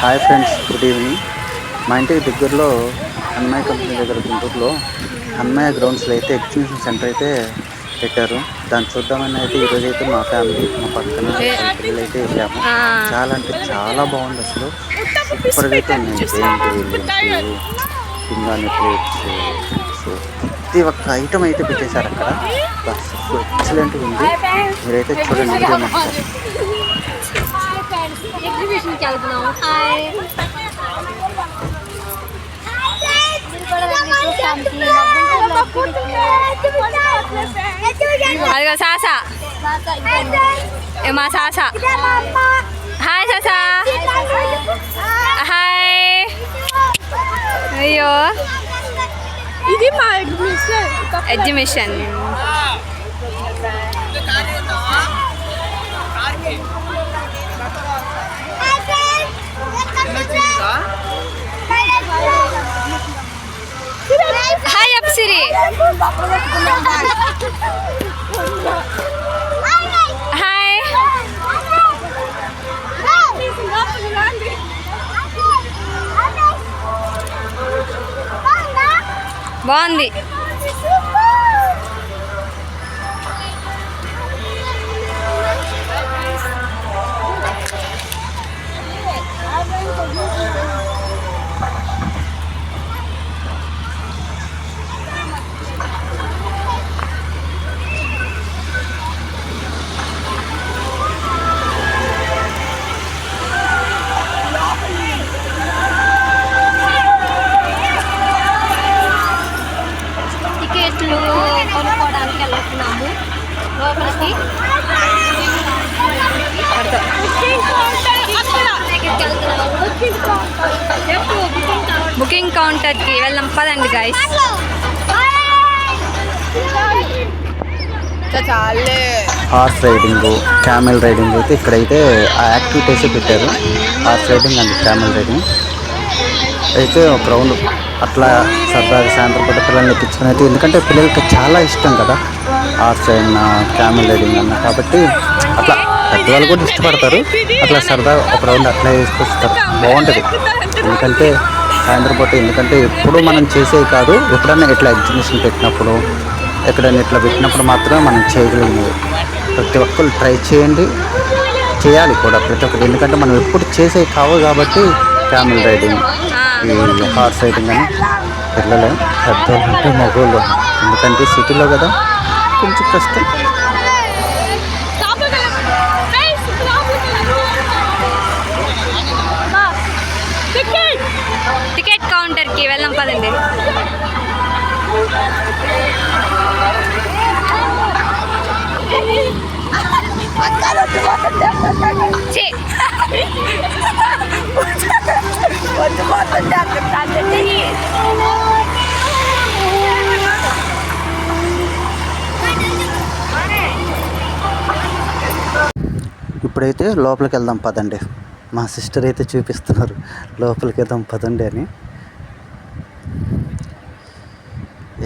Hi friends good evening మా ఇంటికి దగ్గరలో అన్నమయ్య కంపెనీ దగ్గర గుంటూరులో అన్నమయ్య గ్రౌండ్స్లో అయితే ఎగ్జిబిషన్ సెంటర్ అయితే పెట్టారు. దాన్ని చూద్దామని అయితే ఈరోజు అయితే మా ఫ్యామిలీ మా పక్కన పిల్లలు అయితే వెళ్ళాము. చాలా అంటే చాలా బాగుంది అసలు. సూపర్గా అయితే ఉన్నాయి పింగాని ప్లేట్స్ సో ప్రతి ఒక్క ఐటమ్ అయితే పెట్టేశారు అక్కడ. ఎక్సలెంట్గా ఉంది. మీరైతే చూడండి ఎగ్జిబిషన్కి వెళ్తున్నాము హాయ్ అదిగో సాసా. మా సాసా? హాయ్ సాసా. హాయ్ అయ్యో. ఇది మా ఎగ్జిబిషన్ ఎగ్జిబిషన్ హాయ్ అప్సిరి. హాయ్. బాగుంది. బుకింగ్ కౌంటర్కి వెళ్దాం పదండి guys horse riding camel riding అయితే ఇక్కడైతే ఆ యాక్టివిటీస్ పెట్టారు. Horse riding and camel riding. అయితే ఒక రౌండ్ అట్లా సరదాగా సాయంత్రం పూట పిల్లల్ని ఎక్కించుకుని అయితే ఎందుకంటే పిల్లలకి చాలా ఇష్టం కదా హార్స్ రైడింగ్ క్యామెల్ రైడింగ్ అన్న. కాబట్టి అట్లా పెద్దవాళ్ళు కూడా ఇష్టపడతారు. అట్లా సరదాగా ఒక రౌండ్ అట్లా వేసుకొస్తారు. బాగుంటుంది. ఎందుకంటే సాయంత్రం పూట ఎందుకంటే ఎప్పుడు మనం చేసేవి కాదు ఎప్పుడైనా ఇట్లా ఎగ్జిబిషన్ పెట్టినప్పుడు ఎక్కడైనా ఇట్లా పెట్టినప్పుడు మాత్రమే మనం చేయగలిగినవి. ప్రతి ఒక్కరు ట్రై చేయండి. చేయాలి కూడా ప్రతి ఒక్కరు. ఎందుకంటే మనం ఎప్పుడు చేసేవి కావు కాబట్టి క్యామెల్ రైడింగ్. ఈ హార్స్ రైడింగ్ అని పిల్లలు పెద్దోళ్ళు అంటే మగవాళ్ళు ఎందుకంటే సిటీలో కదా కొంచెం కష్టం. కౌంటర్కి వెళ్దాం పదండి. ఇప్పుడైతే లోపలికి వెళ్దాం పదండి. మా సిస్టర్ అయితే చూపిస్తున్నారు. లోపలికి వెళ్దాం పదండి అని.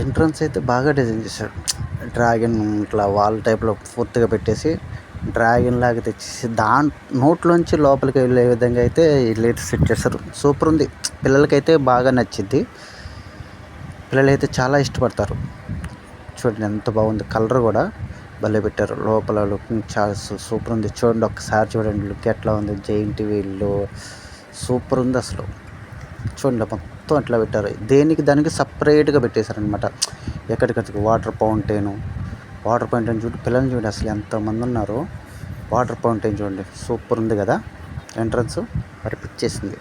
ఎంట్రన్స్ అయితే బాగా డిజైన్ చేశారు. డ్రాగన్ ఇట్లా వాల్ టైప్లో పూర్తిగా పెట్టేసి డ్రాగన్ లాగా తెచ్చేసి దాని నోట్లోంచి లోపలికి వెళ్ళే విధంగా అయితే వీళ్ళైతే సెట్ చేస్తారు సూపర్ ఉంది. పిల్లలకైతే బాగా నచ్చింది పిల్లలైతే చాలా ఇష్టపడతారు. చూడండి ఎంత బాగుంది. కలర్ కూడా భలే పెట్టారు. లోపల లుకింగ్ చాలా సూపర్ ఉంది. చూడండి ఒక్కసారి చూడండి. లుక్ ఎట్లా ఉంది. జైంట్ వీళ్ళు. సూపర్ ఉంది అసలు. చూడండి మొత్తం అట్లా పెట్టారు? దేనికి దానికి సపరేట్గా పెట్టేశారనమాట ఎక్కడికక్కడికి? Water fountain. వాటర్ ఫౌంటైన్ చూడు పిల్లల్ని చూడండి అసలు ఎంతమంది ఉన్నారు. వాటర్ ఫౌంటైన్ చూడండి సూపర్ ఉంది కదా ఎంట్రన్స్. మరి పిచ్చేసింది.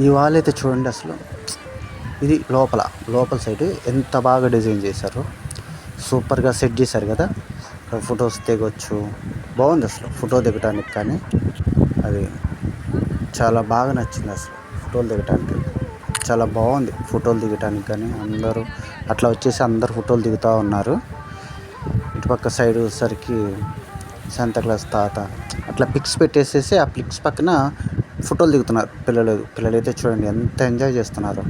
ఈ వాల్ అయితే చూడండి అసలు. ఇది లోపల లోపల సైడ్ ఎంత బాగా డిజైన్ చేశారు. సూపర్గా సెట్ చేశారు కదా. ఇక్కడ ఫొటోస్ దిగొచ్చు. బాగుంది అసలు ఫోటో దిగటానికి కానీ. అది చాలా బాగా నచ్చింది అసలు ఫోటోలు దిగటానికి. చాలా బాగుంది ఫోటోలు దిగటానికి కానీ. అందరూ అట్లా వచ్చేసి అందరు ఫోటోలు దిగుతూ ఉన్నారు. ఇటుపక్క సైడ్ వచ్చేసరికి శాంతక్లాస్ తాత. అట్లా పిక్స్ పెట్టేసేసి ఆ పిక్స్ పక్కన ఫోటోలు దిగుతున్నారు. పిల్లలు పిల్లలు అయితే చూడండి ఎంత ఎంజాయ్ చేస్తున్నారు.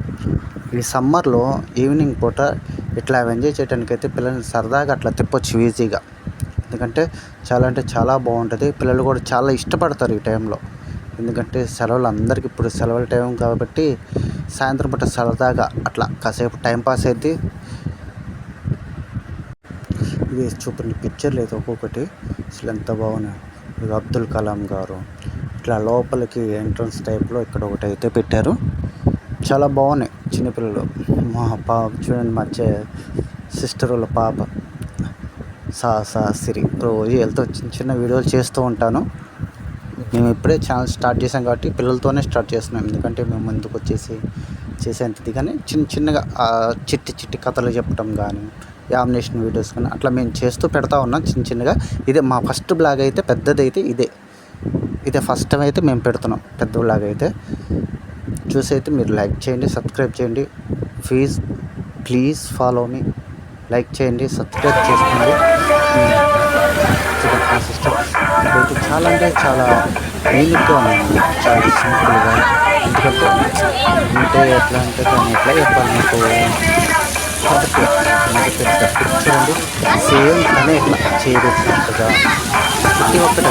ఈ సమ్మర్లో ఈవినింగ్ పూట ఇట్లా ఎంజాయ్ చేయడానికి అయితే పిల్లల్ని సరదాగా అట్లా తిప్పొచ్చు ఈజీగా. ఎందుకంటే చాలా అంటే చాలా బాగుంటుంది. పిల్లలు కూడా చాలా ఇష్టపడతారు ఈ టైంలో. ఎందుకంటే సెలవులు అందరికి ఇప్పుడు సెలవుల టైం కాబట్టి సాయంత్రం పూట సరదాగా అట్లా కాసేపు టైంపాస్ అయితే ఇవి చూపండి పిక్చర్లు అయితే ఒక్కొక్కటి. అసలు ఎంత బాగున్నాయి. అబ్దుల్ కలాం గారు ఇట్లా లోపలికి ఎంట్రన్స్ టైప్లో ఇక్కడ ఒకటి అయితే పెట్టారు. చాలా బాగున్నాయి చిన్నపిల్లలు. మా పాప చూడండి మా చె సిస్టర్ వాళ్ళ పాప. సా సా సిరి. రోజు వెళ్తూ చిన్న చిన్న వీడియోలు చేస్తూ ఉంటాను. మేము ఇప్పుడే ఛానల్ స్టార్ట్ చేసాం కాబట్టి పిల్లలతోనే స్టార్ట్ చేస్తున్నాం. ఎందుకంటే మేము ముందుకు వచ్చేసి చేసేంతది. కానీ చిన్న చిన్నగా చిట్టి చిట్టి కథలు చెప్పడం కానీ యామినేషన్ వీడియోస్ కానీ అట్లా మేము చేస్తూ పెడతా ఉన్నాం చిన్న చిన్నగా. ఇదే మా ఫస్ట్ బ్లాగ్ అయితే పెద్దదైతే ఇదే. ఇదే ఫస్ట్ టైం అయితే మేము పెడుతున్నాం పెద్దలాగా అయితే చూసి అయితే మీరు లైక్ చేయండి సబ్స్క్రైబ్ చేయండి. ప్లీజ్ ప్లీజ్ ఫాలో మీ లైక్ చేయండి సబ్స్క్రైబ్ చేసుకోండి. Hmm. సిస్టమ్ ఇదైతే చాలా అంటే చాలా యూనిక్గా ఉంది చాలా సింపుల్గా ఎందుకంటే అంటే ఎట్లా అంటే దాన్ని ఎట్లా చెప్పాలి మీకు? కాబట్టి మనకి పెద్ద చూడండి సేమ్ తనే ఇట్లా చేయబెట్టినట్టుగా ప్రతి ఒక్కటి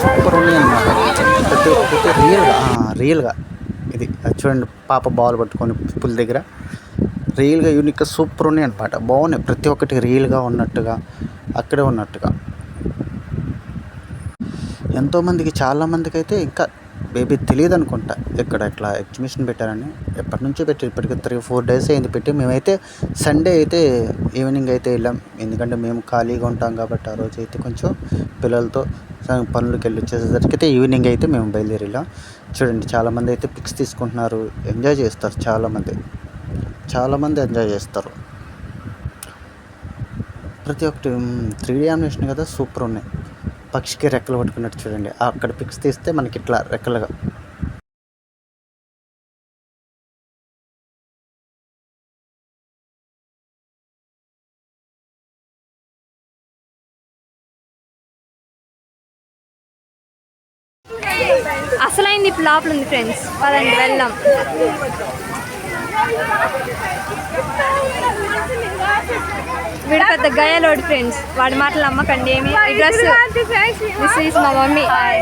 సూపర్ ఉన్నాయి అనమాట ప్రతి ఒక్కటి రియల్గా రియల్గా ఇది. అది చూడండి పాప బాల్ పట్టుకొని పుల్ దగ్గర. రియల్గా యూనిక్గా సూపర్ ఉన్నాయి అనమాట బాగున్నాయి. ప్రతి ఒక్కటి రియల్గా ఉన్నట్టుగా అక్కడే ఉన్నట్టుగా. ఎంతోమందికి చాలామందికి అయితే ఇంకా బేబీ తెలియదు అనుకుంటా. ఇక్కడ ఇట్లా ఎగ్జిబిషన్ పెట్టారని. ఎప్పటి నుంచో పెట్టి ఇప్పటికి త్రీ ఫోర్ డేస్ అయింది పెట్టి మేమైతే సండే అయితే ఈవినింగ్ అయితే వెళ్ళాం. ఎందుకంటే మేము ఖాళీగా ఉంటాం కాబట్టి ఆ రోజు అయితే కొంచెం పిల్లలతో పనులకి పనులకు వెళ్ళి వచ్చేసరికి అయితే ఈవినింగ్ అయితే మేము బయలుదేరి వెళ్ళాం చూడండి చాలామంది అయితే పిక్స్ తీసుకుంటున్నారు. ఎంజాయ్ చేస్తారు చాలామంది. చాలామంది ఎంజాయ్ చేస్తారు. ప్రతి ఒక్కటి త్రీ డీ యానిమేషన్ కదా సూపర్ ఉన్నాయి. పక్షికి రెక్కలు పట్టుకున్నట్టు చూడండి. అక్కడ పిక్స్ తీస్తే మనకి ఇట్లా రెక్కలుగా. అసలైంది ఇప్పుడు లోపల ఉంది ఫ్రెండ్స్ పదండి వెళ్దాం. వీడు పెద్ద గయలోడు ఫ్రెండ్స్ వాడి మాటలు నమ్మకండి ఏమి? డ్రెస్ దిస్ ఈస్ మా మమ్మీ. హాయ్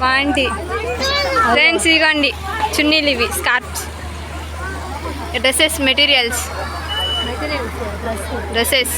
మా ఆంటీ. ఫ్రెండ్స్ ఇదిగోండి చున్నీలు ఇవి స్కార్ఫ్స్. Dresses materials. డ్రెస్సెస్